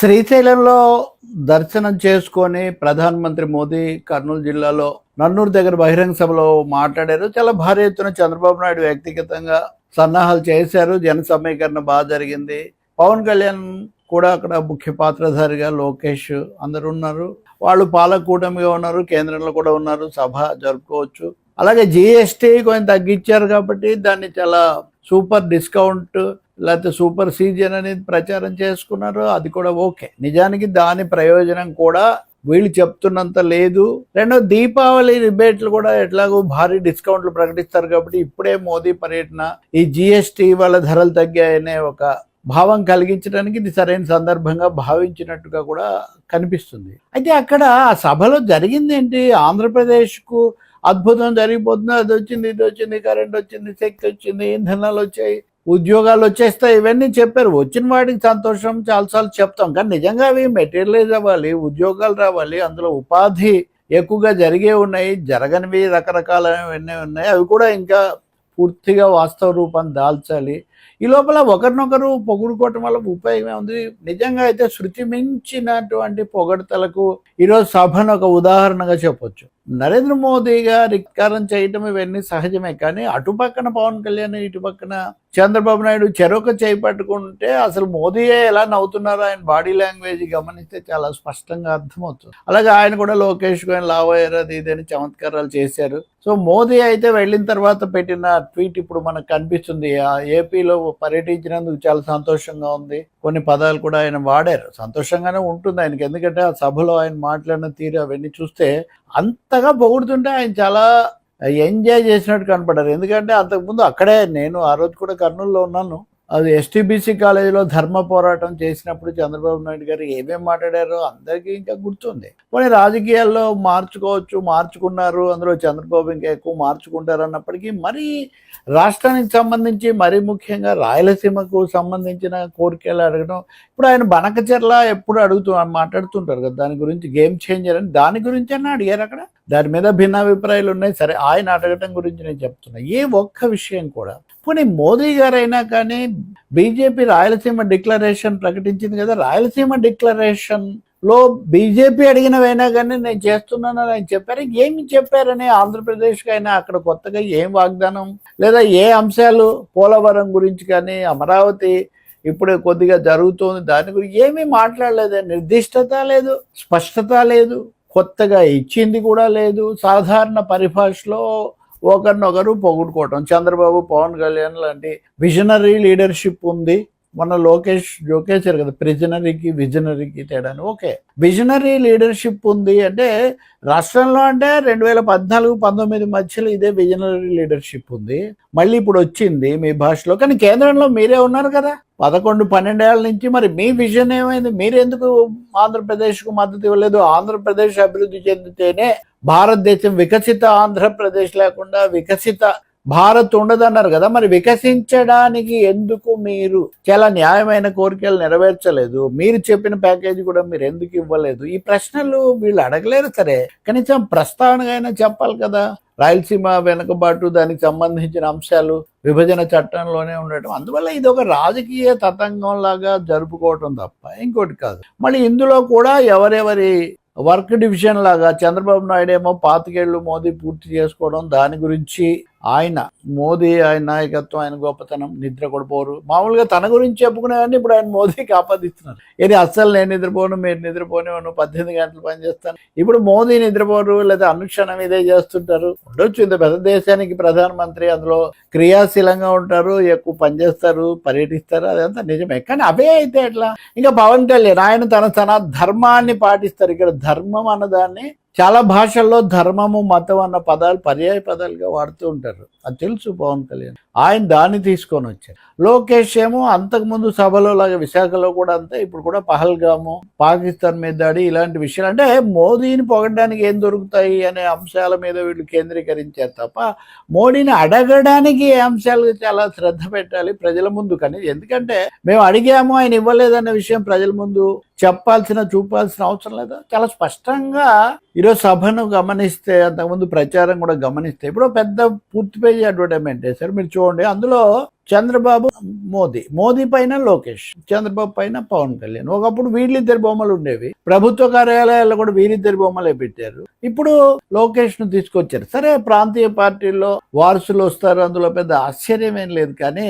శ్రీశైలంలో దర్శనం చేసుకొని ప్రధానమంత్రి మోదీ కర్నూలు జిల్లాలో నన్నూరు దగ్గర బహిరంగ సభలో మాట్లాడారు. చాలా భారీ ఎత్తున చంద్రబాబు నాయుడు వ్యక్తిగతంగా సన్నాహాలు చేశారు. జన సమీకరణ బాగా జరిగింది. పవన్ కళ్యాణ్ కూడా అక్కడ ముఖ్య పాత్రధారిగా లోకేష్ అందరు ఉన్నారు. వాళ్ళు పాలకూటమిగా ఉన్నారు కేంద్రంలో కూడా ఉన్నారు సభ జరుపుకోవచ్చు. అలాగే జిఎస్టీ కొంచెం తగ్గించారు కాబట్టి దాన్ని చాలా సూపర్ డిస్కౌంట్ లేకపోతే సూపర్ సీజన్ అనేది ప్రచారం చేసుకున్నారు. అది కూడా ఓకే. నిజానికి దాని ప్రయోజనం కూడా వీళ్ళు చెప్తున్నంత లేదు. రెండో దీపావళి రిబేట్లు కూడా ఎట్లాగో భారీ డిస్కౌంట్లు ప్రకటిస్తారు కాబట్టి ఇప్పుడే మోదీ పర్యటన ఈ జిఎస్టీ వాళ్ళ ధరలు తగ్గాయనే ఒక భావం కలిగించడానికి ఇది సరైన సందర్భంగా భావించినట్టుగా కూడా కనిపిస్తుంది. అయితే అక్కడ ఆ సభలో జరిగింది ఏంటి? ఆంధ్రప్రదేశ్కు అద్భుతం జరిగిపోతుంది. అది వచ్చింది ఇది వచ్చింది కరెంట్ వచ్చింది శక్తి వచ్చింది ఇంధనాలు వచ్చాయి ఉద్యోగాలు వచ్చేస్తాయి ఇవన్నీ చెప్పారు. వచ్చిన వాటికి సంతోషం చాలాసార్లు చెప్తాం. కానీ నిజంగా అవి మెటీరియలైజ్ అవ్వాలి ఉద్యోగాలు రావాలి అందులో ఉపాధి ఎక్కువగా జరిగే ఉన్నాయి జరగనివి రకరకాలవన్నీ ఉన్నాయి. అవి కూడా ఇంకా పూర్తిగా వాస్తవ రూపం దాల్చాలి. ఈ లోపల ఒకరినొకరు పొగుడుకోవటం వల్ల ఉపయోగమే ఉంది. నిజంగా అయితే శృతి మించినటువంటి పొగడతలకు ఈరోజు సభను ఒక ఉదాహరణగా చెప్పొచ్చు. నరేంద్ర మోదీ గారు రిక్కారం చేయటం ఇవన్నీ సహజమే కానీ అటుపక్కన పవన్ కళ్యాణ్ ఇటు పక్కన చంద్రబాబు నాయుడు చెరొక చేయి పట్టుకుంటే అసలు మోదీయే ఎలా నవ్వుతున్నారో ఆయన బాడీ లాంగ్వేజ్ గమనిస్తే చాలా స్పష్టంగా అర్థమవుతుంది. అలాగే ఆయన కూడా లోకేష్ గోయన్ లావయ్యారు అది ఇది అని చమత్కారాలు చేశారు. సో మోదీ అయితే వెళ్ళిన తర్వాత పెట్టిన ట్వీట్ ఇప్పుడు మనకు కనిపిస్తుంది. ఏపీ ఏపీలో పర్యటించినందుకు చాలా సంతోషంగా ఉంది. కొన్ని పదాలు కూడా ఆయన వాడారు. సంతోషంగానే ఉంటుంది ఆయనకి. ఎందుకంటే ఆ సభలో ఆయన మాట్లాడిన తీరు అవన్నీ చూస్తే అంతగా పొగుడుతుంటే ఆయన చాలా ఎంజాయ్ చేసినట్టు కనపడారు ఎందుకంటే అంతకుముందు అక్కడే నేను ఆ రోజు కూడా కర్నూలులో ఉన్నాను. అది ఎస్టీబీసీ కాలేజీలో ధర్మ పోరాటం చేసినప్పుడు చంద్రబాబు నాయుడు గారు ఏమేం మాట్లాడారో అందరికీ ఇంకా గుర్తుంది. కొన్ని రాజకీయాల్లో మార్చుకోవచ్చు మార్చుకున్నారు అందులో చంద్రబాబు ఇంకా ఎక్కువ మార్చుకుంటారు అన్నప్పటికీ మరి రాష్ట్రానికి సంబంధించి మరీ ముఖ్యంగా రాయలసీమకు సంబంధించిన కోరికలు అడగడం ఇప్పుడు ఆయన బనకచెర్ల ఎప్పుడు అడుగుతూ మాట్లాడుతుంటారు కదా దాని గురించి గేమ్ చేంజర్ అని దాని గురించి అన్న అడిగారు అక్కడ. దాని మీద భిన్నాభిప్రాయాలు ఉన్నాయి సరే ఆయన అడగటం గురించి నేను చెప్తున్నా. ఏ ఒక్క విషయం కూడా పోనీ మోదీ గారైనా కానీ బీజేపీ రాయలసీమ డిక్లరేషన్ ప్రకటించింది కదా రాయలసీమ డిక్లరేషన్లో బీజేపీ అడిగినవైనా కానీ నేను చేస్తున్నానని ఆయన చెప్పారు. ఏమి చెప్పారని ఆంధ్రప్రదేశ్కి అయినా అక్కడ కొత్తగా ఏం వాగ్దానం? లేదా ఏ అంశాలు పోలవరం గురించి కానీ అమరావతి ఇప్పుడు కొద్దిగా జరుగుతోంది దాని గురించి ఏమీ మాట్లాడలేదు. నిర్దిష్టత లేదు స్పష్టత లేదు కొత్తగా ఇచ్చింది కూడా లేదు. సాధారణ పరిభాషలో ఒకరినొకరు పొగుడుకోవటం. చంద్రబాబు పవన్ కళ్యాణ్ లాంటి విజనరీ లీడర్షిప్ ఉంది. మన లోకేష్ జోకేశారు కదా ప్రిజనరీకి విజనరీకి తేడాని. ఓకే. విజనరీ లీడర్షిప్ ఉంది అంటే రాష్ట్రంలో అంటే రెండు వేల పద్నాలుగు పంతొమ్మిది మధ్యలో ఇదే విజనరీ లీడర్షిప్ ఉంది. మళ్ళీ ఇప్పుడు వచ్చింది మీ భాషలో. కానీ కేంద్రంలో మీరే ఉన్నారు కదా. పదకొండు పన్నెండేళ్ళ నుంచి మరి మీ విజన్ ఏమైంది? మీరెందుకు ఆంధ్రప్రదేశ్కు మద్దతు ఇవ్వలేదు? ఆంధ్రప్రదేశ్ అభివృద్ధి చెందితేనే భారతదేశం వికసిత ఆంధ్రప్రదేశ్ లేకుండా వికసిత భారత్ ఉండదన్నారు కదా. మరి వికసించడానికి ఎందుకు మీరు చాలా న్యాయమైన కోరికలు నెరవేర్చలేదు? మీరు చెప్పిన ప్యాకేజీ కూడా మీరు ఎందుకు ఇవ్వలేదు? ఈ ప్రశ్నలు వీళ్ళు అడగలేరు సరే. కనీసం ప్రస్తావనగా చెప్పాలి కదా. రాయలసీమ వెనుకబాటు దానికి సంబంధించిన అంశాలు విభజన చట్టంలోనే ఉండటం. అందువల్ల ఇది ఒక రాజకీయ తతంగం లాగా జరుపుకోవటం తప్ప ఇంకోటి కాదు. మళ్ళీ ఇందులో కూడా ఎవరెవరి వర్క్ డివిజన్ లాగా చంద్రబాబు నాయుడు ఏమో పాతికేళ్ళు మోదీ పూర్తి చేసుకోవడం దాని గురించి ఆయన మోదీ ఆయన నాయకత్వం ఆయన గొప్పతనం నిద్ర కూడా మామూలుగా తన గురించి చెప్పుకునేవన్నీ ఇప్పుడు ఆయన మోదీకి ఆపాదిస్తున్నారు. ఇది అస్సలు నేను నిద్రపోను మీరు నిద్రపోనివ్వను పద్దెనిమిది గంటలు పనిచేస్తాను ఇప్పుడు మోదీ నిద్రపోరు లేదా అనుక్షణం ఇదే చేస్తుంటారు. ఉండొచ్చు ఇంత పెద్ద దేశానికి ప్రధానమంత్రి అందులో క్రియాశీలంగా ఉంటారు ఎక్కువ పనిచేస్తారు పర్యటిస్తారు అదంతా నిజమే. కానీ అవే అయితే ఎట్లా? ఇంకా పవన్ కళ్యాణ్ ఆయన తన తన ధర్మాన్ని పాటిస్తారు. ఇక్కడ ధర్మం అన్నదాన్ని చాలా భాషల్లో ధర్మము మతం అన్న పదాలు పర్యాయ పదాలుగా వాడుతూ ఉంటారు. అది తెలుసు పవన్ కళ్యాణ్. ఆయన దాన్ని తీసుకొని వచ్చారు. లోకేష్ ఏమో అంతకుముందు సభలో లాగా విశాఖలో కూడా అంతే ఇప్పుడు కూడా పహల్గాము పాకిస్తాన్ మీద దాడి ఇలాంటి విషయాలు. అంటే మోదీని పొగడడానికి ఏం దొరుకుతాయి అనే అంశాల మీద వీళ్ళు కేంద్రీకరించారు తప్ప మోడీని అడగడానికి ఏ అంశాలు చాలా శ్రద్ధ పెట్టాలి ప్రజల ముందు కానీ. ఎందుకంటే మేము అడిగాము ఆయన ఇవ్వలేదన్న విషయం ప్రజల ముందు చెప్పాల్సిన చూపాల్సిన అవసరం లేదు? చాలా స్పష్టంగా ఈరోజు సభను గమనిస్తే అంతకుముందు ప్రచారం కూడా గమనిస్తే ఇప్పుడు పెద్ద పూర్తి పేజీ అడ్వర్టైజ్మెంట్. వేశారు మీరు చూడండి అందులో చంద్రబాబు మోదీ. మోదీ పైన లోకేష్ చంద్రబాబు పైన పవన్ కళ్యాణ్. ఒకప్పుడు వీళ్ళిద్దరి బొమ్మలు ఉండేవి. ప్రభుత్వ కార్యాలయాల్లో కూడా వీరిద్దరి బొమ్మలే పెట్టారు. ఇప్పుడు లోకేష్ను తీసుకొచ్చారు. సరే ప్రాంతీయ పార్టీల్లో వారసులు వస్తారు. అందులో పెద్ద ఆశ్చర్యం ఏం లేదు. కానీ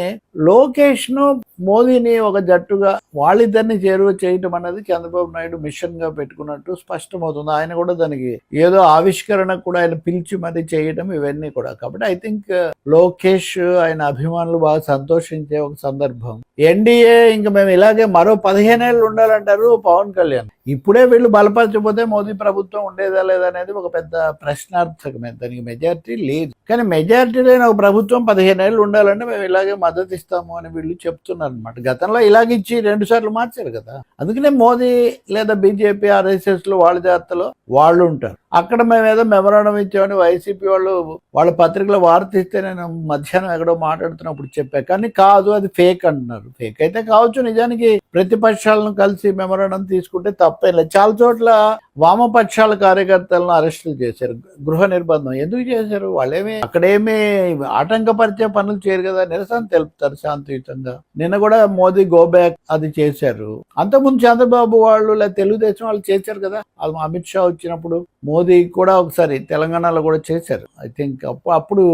లోకేష్ను మోదీని ఒక జట్టుగా వాళ్ళిద్దరిని చేరువ చేయటం అనేది చంద్రబాబు నాయుడు మిషన్గా పెట్టుకున్నట్టు స్పష్టమవుతుంది. ఆయన కూడా దానికి ఏదో ఆవిష్కరణ కూడా ఆయన పిలిచి మరి చేయటం ఇవన్నీ కూడా. కాబట్టి ఐ థింక్ లోకేష్ ఆయన అభిమానులు బాగా సంతోషించే ఒక సందర్భం. ఎన్డీఏ ఇంకా మేము ఇలాగే మరో పదిహేనేళ్ళు ఉండాలంటారు పవన్ కళ్యాణ్. ఇప్పుడే వీళ్ళు బలపరచకపోతే మోదీ ప్రభుత్వం ఉండేదా లేదా అనేది ఒక పెద్ద ప్రశ్నార్థకమే దానికి మెజారిటీ లేదు. కానీ మెజారిటీ లేని ఒక ప్రభుత్వం పదిహేనేళ్ళు ఉండాలంటే మేము ఇలాగే మద్దతు ఇస్తాము అని వీళ్ళు చెప్తున్నారు అనమాట గతంలో ఇలాగ ఇచ్చి రెండు సార్లు మార్చారు కదా. అందుకనే మోదీ లేదా బీజేపీ ఆర్ఎస్ఎస్లో వాళ్ళ జాతరలో వాళ్ళు ఉంటారు. అక్కడ మేము ఏదో మెమరాండం ఇచ్చామని వైసీపీ వాళ్ళు వాళ్ళ పత్రికలో వార్త ఇస్తే నేను మధ్యాహ్నం ఎక్కడో మాట్లాడుతున్నప్పుడు చెప్పా. కానీ కాదు అది ఫేక్ అంటున్నారు. ఫేక్ అయితే కావచ్చు. నిజానికి ప్రతిపక్షాలను కలిసి మెమరాండం తీసుకుంటే తప్పేలే చాలా చోట్ల వామపక్షాల కార్యకర్తలను అరెస్టులు చేశారు. గృహ నిర్బంధం ఎందుకు చేశారు? వాళ్ళేమే అక్కడేమి ఆటంకపరిచే పనులు చేయరు కదా? నిరసన తెలుపుతారు శాంతియుతంగా. నిన్న కూడా మోదీ గో బ్యాక్ అది చేశారు. అంతకుముందు చంద్రబాబు వాళ్ళు లేదా తెలుగుదేశం వాళ్ళు చేశారు కదా? అది అమిత్ షా వచ్చినప్పుడు మోదీ కూడా ఒకసారి తెలంగాణలో కూడా చేశారు. ఐ థింక్ అప్పుడు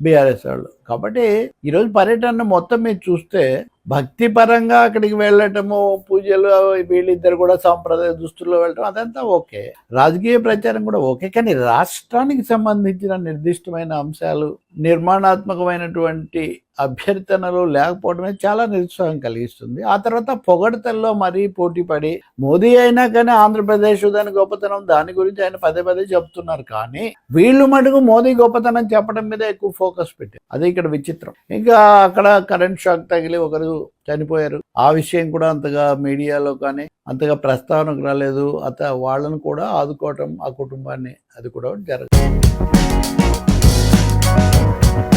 బీఆర్ఎస్ వాళ్ళు. కాబట్టి ఈరోజు పర్యటన మొత్తం మీరు చూస్తే భక్తి పరంగా అక్కడికి వెళ్ళటము పూజలు వీళ్ళిద్దరు కూడా సాంప్రదాయ దుస్తుల్లో వెళ్ళటం అదంతా ఓకే. రాజకీయ ప్రచారం కూడా ఓకే. కానీ రాష్ట్రానికి సంబంధించిన నిర్దిష్టమైన అంశాలు నిర్మాణాత్మకమైనటువంటి అభ్యర్థనలు లేకపోవడమే చాలా నిరుత్సాహం కలిగిస్తుంది. ఆ తర్వాత పొగడతల్లో మరీ పోటీ పడి మోదీ అయినా కానీ ఆంధ్రప్రదేశ్ దాని గొప్పతనం దాని గురించి ఆయన పదే పదే చెప్తున్నారు. కానీ వీళ్ళు మటుకు మోదీ గొప్పతనం చెప్పడం మీద ఎక్కువ ఫోకస్ పెట్టారు. అది ఇక్కడ విచిత్రం. ఇంకా అక్కడ కరెంట్ షాక్ తగిలి ఒకరు చనిపోయారు. ఆ విషయం కూడా అంతగా మీడియాలో కానీ అంతగా ప్రస్తావనకు రాలేదు. అత వాళ్ళను కూడా ఆదుకోవటం ఆ కుటుంబాన్ని అది కూడా జరగదు